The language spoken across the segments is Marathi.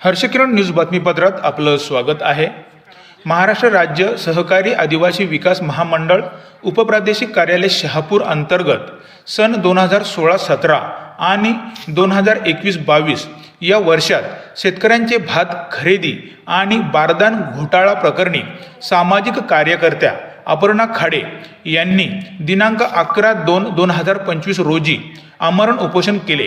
हर्षकिरण न्यूज बातमीपत्रात आपलं स्वागत आहे. महाराष्ट्र राज्य सहकारी आदिवासी विकास महामंडळ उपप्रादेशिक कार्यालय शहापूर अंतर्गत सन दोन हजार सोळा सतरा आणि दोन हजार एकवीस बावीस या वर्षात शेतकऱ्यांचे भात खरेदी आणि बारदान घोटाळा प्रकरणी सामाजिक कार्यकर्त्या अपर्णा खाडे यांनी दिनांक अकरा दोन दोन हजार पंचवीस रोजी आमरण उपोषण केले.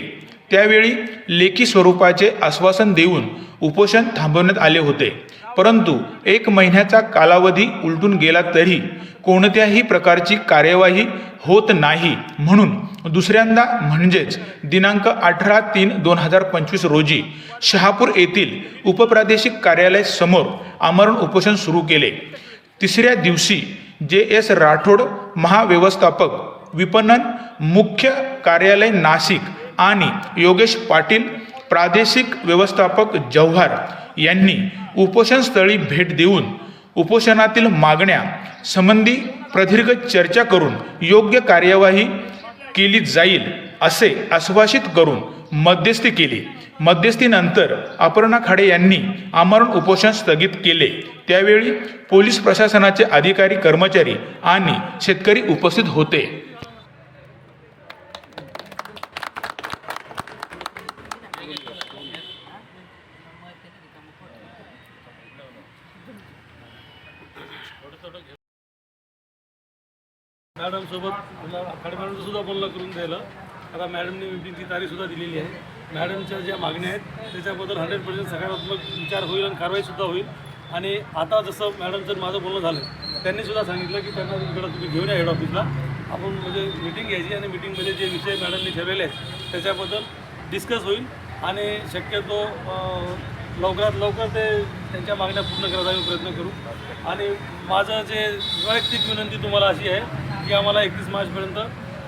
त्यावेळी लेखी स्वरूपाचे आश्वासन देऊन उपोषण थांबवण्यात आले होते. परंतु एक महिन्याचा कालावधी उलटून गेला तरी कोणत्याही प्रकारची कार्यवाही होत नाही म्हणून दुसऱ्यांदा म्हणजेच दिनांक अठरा तीन दोन हजार पंचवीस रोजी शहापूर येथील उपप्रादेशिक कार्यालय समोर आमरण उपोषण सुरू केले. तिसऱ्या दिवशी जे एस राठोड महाव्यवस्थापक विपणन मुख्य कार्यालय नाशिक आणि योगेश पाटील प्रादेशिक व्यवस्थापक जव्हार यांनी उपोषणस्थळी भेट देऊन उपोषणातील मागण्या संबंधी प्रदीर्घ चर्चा करून योग्य कार्यवाही केली जाईल असे आश्वासित करून मध्यस्थी केली. मध्यस्थीनंतर अपर्णा खाडे यांनी आमरण उपोषण स्थगित केले. त्यावेळी पोलीस प्रशासनाचे अधिकारी कर्मचारी आणि शेतकरी उपस्थित होते. मॅडम सोबत मला आखाडे मॅडमचं सुद्धा बोलणं करून द्यायला आता मॅडमने मीटिंगची तारीखसुद्धा दिलेली आहे. मॅडमच्या ज्या मागण्या आहेत त्याच्याबद्दल हंड्रेड पर्सेंट सकारात्मक विचार होईल आणि कारवाईसुद्धा होईल. आणि आता जसं मॅडमचं माझं बोलणं झालं त्यांनी सुद्धा सांगितलं की त्यांना इकडं तुम्ही घेऊन या हेड ऑफिसला आपण म्हणजे मीटिंग घ्यायची आणि मीटिंगमध्ये जे विषय मॅडमने ठरवले आहेत त्याच्याबद्दल डिस्कस होईल. आणि शक्यतो लवकरात लवकर ते त्यांच्या मागण्या पूर्ण करायचा आम्ही प्रयत्न करू. आणि माझं जे वैयक्तिक विनंती तुम्हाला अशी आहे की आम्हाला एकतीस मार्चपर्यंत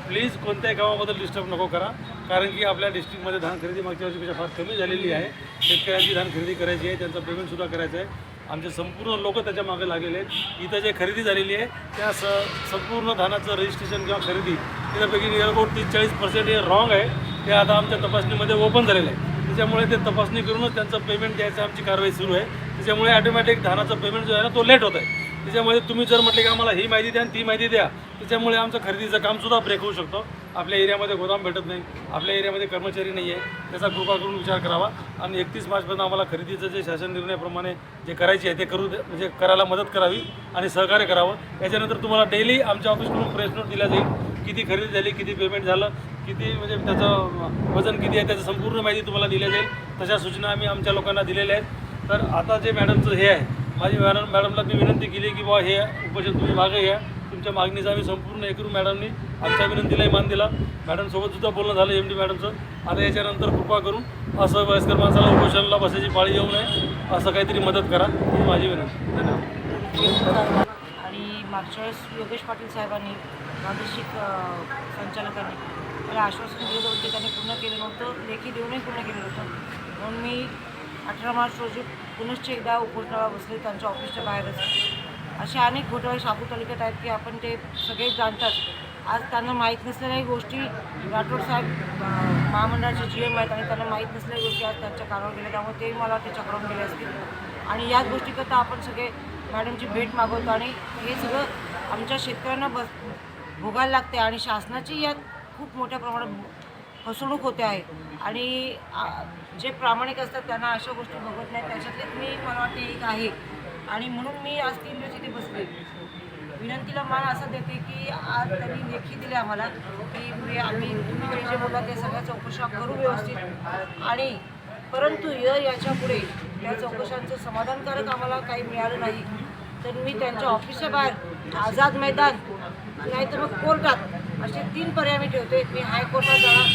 प्लीज कोणत्याही गावाबद्दल डिस्टर्ब नको करा. कारण की आपल्या डिस्ट्रिक्टमध्ये धान खरेदी मागच्या वर्षीपेक्षा फार कमी झालेली आहे. शेतकऱ्यांची धान खरेदी करायची आहे त्यांचं पेमेंटसुद्धा करायचं आहे. आमचे संपूर्ण लोक त्याच्यामागे लागलेले आहेत. इथं जे खरेदी झालेली आहे त्या स संपूर्ण धानाचं रजिस्ट्रेशन किंवा खरेदी त्याच्यापैकी नियर तीस चाळीस पर्सेंट हे रॉंग आहे. ते आता आमच्या तपासणीमध्ये ओपन झालेलं आहे. त्याच्यामुळे ते तपासणी करूनच त्यांचं पेमेंट द्यायचं आमची कारवाई सुरू आहे. त्याच्यामुळे ॲटोमॅटिक धानाचं पेमेंट जो आहे ना तो लेट होत आहे. त्याच्यामुळे तुम्ही जर म्हटले की आम्हाला ही माहिती द्या आणि ती माहिती द्या त्याच्यामुळे आमचं खरेदीचं कामसुद्धा ब्रेक होऊ शकतो. आपल्या एरियामध्ये गोदाम भेटत नाही. आपल्या एरियामध्ये कर्मचारी नाही आहे. त्याचा कृपा करून विचार करावा. आणि एकतीस मार्चपर्यंत आम्हाला खरेदीचं जे शासन निर्णयाप्रमाणे जे करायचे आहे ते करू दे- म्हणजे करायला मदत करावी आणि सहकार्य करावं. याच्यानंतर तुम्हाला डेली आमच्या ऑफिसकडून प्रेस नोट दिला जाईल किती खरेदी झाली किती पेमेंट झालं. किती म्हणजे त्याचं वजन किती आहे त्याचं संपूर्ण माहिती तुम्हाला दिली जाईल. तशा सूचना आम्ही आमच्या लोकांना दिलेल्या आहेत. तर आता जे मॅडमचं हे आहे माझी मॅडम मॅडमला मी विनंती केली की बुवा हे उपोषण तुम्ही मागे घ्या. तुमच्या मागणीचा आम्ही संपूर्ण हे करू मॅडमनी आमच्या विनंतीलाही मान दिला. मॅडमसोबतसुद्धा बोलणं झालं एम डी मॅडमचं. आता याच्यानंतर कृपा करून असं वयस्कर माणसाला उपोषणाला बसायची पाळी येऊ नये असं काहीतरी मदत करा ही माझी विनंती. धन्यवाद. आणि मागच्या वेळेस योगेश पाटील साहेबांनी प्रादेशिक संचालकांनी मला आश्वासन दिलं होतं त्याने त्यांनी पूर्ण केलं नव्हतं लेखी देऊनही पूर्ण केलं नव्हतं. म्हणून मी अठरा मार्च रोजी पुनश्च एकदा उपोषणाला बसले त्यांच्या ऑफिसच्या बाहेरच असे अनेक घोटाळे शापूर तालुक्यात आहेत की आपण ते सगळे जाणतात. आज त्यांना माहीत नसलेल्याही गोष्टी राठोड साहेब महामंडळाचे जी एम आहेत आणि त्यांना माहीत नसलेल्या गोष्टी आज त्यांच्या कानावर गेल्या त्यामुळे तेही मला ते चक्रावून गेले असतील. आणि याच गोष्टीकरता आपण सगळे मॅडमची भेट मागवतो आणि हे सगळं आमच्या शेतकऱ्यांना बस भोगायला लागते आणि शासनाची यात खूप मोठ्या प्रमाणात फसवणूक होते आहे. आणि जे प्रामाणिक असतात त्यांना अशा गोष्टी बघत नाहीत त्याच्यातले मी मला वाटते एक आहे. आणि म्हणून मी आज तीन दिवस इथे बसले. विनंतीला मान असं देते की आज त्यांनी लेखी दिले आम्हाला की आम्ही तुम्ही जे बोला ते सगळ्या चौकशा करू व्यवस्थित. आणि परंतु य याच्यापुढे या चौकशांचं समाधानकारक आम्हाला काही मिळालं नाही. तर मी त्यांच्या ऑफिसच्या बाहेर आझाद मैदान नाही तर मग कोर्टात असे तीन पर्याय मी ठेवते मी हायकोर्टात जाणार.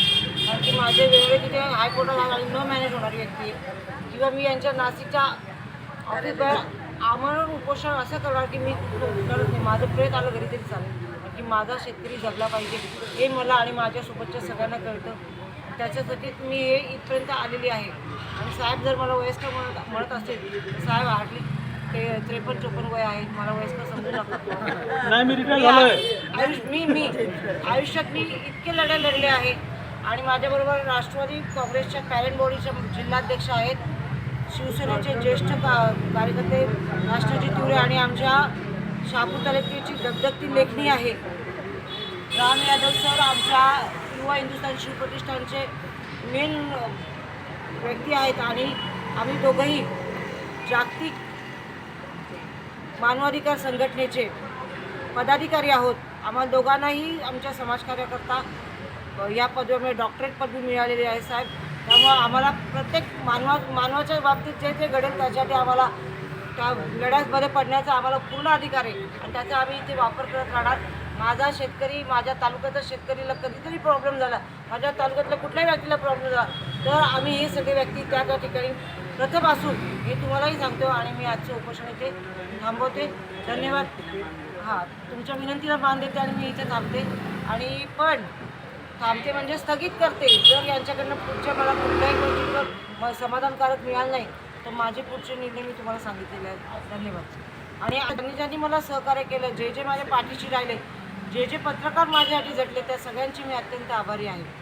कारण की माझे वेगळे तिथे हायकोर्टात जाणार न मॅनेज होणारी व्यक्ती. किंवा मी यांच्या नाशिकच्या ऑफिस आमरण उपोषण असं करणार की मी करत नाही. माझं प्रेत आलं घरी तरी चालेल. की माझा शेतकरी जगला पाहिजे. हे मला आणि माझ्यासोबतच्या सगळ्यांना कळतं. त्याच्यासाठी मी हे इथपर्यंत आलेली आहे. आणि साहेब जर मला वयस्कर म्हणत म्हणत असेल साहेब हार्डली ते त्रेपन्न चोपन्न वय आहे मला वयस्कर समजू नका. नाही मी रिटायर मी झालोय आयुष्य मी मी आयुष्यात मी इतके लढ्या लढले आहे आणि माझ्याबरोबर राष्ट्रवादी काँग्रेसच्या पॅरेंट बॉडीच्या जिल्हाध्यक्ष आहेत शिवसेनेचे ज्येष्ठ का कार्यकर्ते राष्ट्रजी तिवरे आणि आमच्या शहापूर तालुक्याची दगदगती लेखणी आहे. राम यादव सर आमच्या युवा हिंदुस्थान शिव प्रतिष्ठानचे मेन व्यक्ती आहेत आणि आम्ही दोघंही जागतिक मानवाधिकार संघटनेचे पदाधिकारी आहोत. आम्हाला दोघांनाही आमच्या समाजकार्याकरता या पदवीमुळे डॉक्टरेट पदवी मिळालेली आहे साहेब. त्यामुळं आम्हाला प्रत्येक मानवा मानवाच्या बाबतीत जे जे घडेल त्याच्यासाठी आम्हाला त्या लढ्यामध्ये पडण्याचा आम्हाला पूर्ण अधिकार आहे. आणि त्याचा आम्ही इथे वापर करत राहणार. माझा शेतकरी माझ्या तालुक्याचा शेतकरीला कधीतरी प्रॉब्लेम झाला. माझ्या तालुक्यातल्या कुठल्याही व्यक्तीला प्रॉब्लेम झाला. तर आम्ही हे सगळे व्यक्ती त्या त्या ठिकाणी प्रथम असून हे तुम्हालाही सांगतो आणि मी आजचे उपोषण इथे थांबवते. धन्यवाद. हां तुमच्या विनंतीला मान देते आणि मी इथे थांबते. आणि पण थांबते म्हणजे स्थगित करते. जर यांच्याकडनं पुढच्या मला कुठल्याही गोष्टीचं म- समाधानकारक मिळालं नाही तर माझे पुढचे निर्णय मी तुम्हाला सांगितलेले आहेत. धन्यवाद. आणि ज्यांनी ज्यांनी मला सहकार्य केलं जे जे माझ्या पाठीशी राहिले जे जे पत्रकार माझ्यासाठी झटले त्या सगळ्यांची मी अत्यंत आभारी आहे.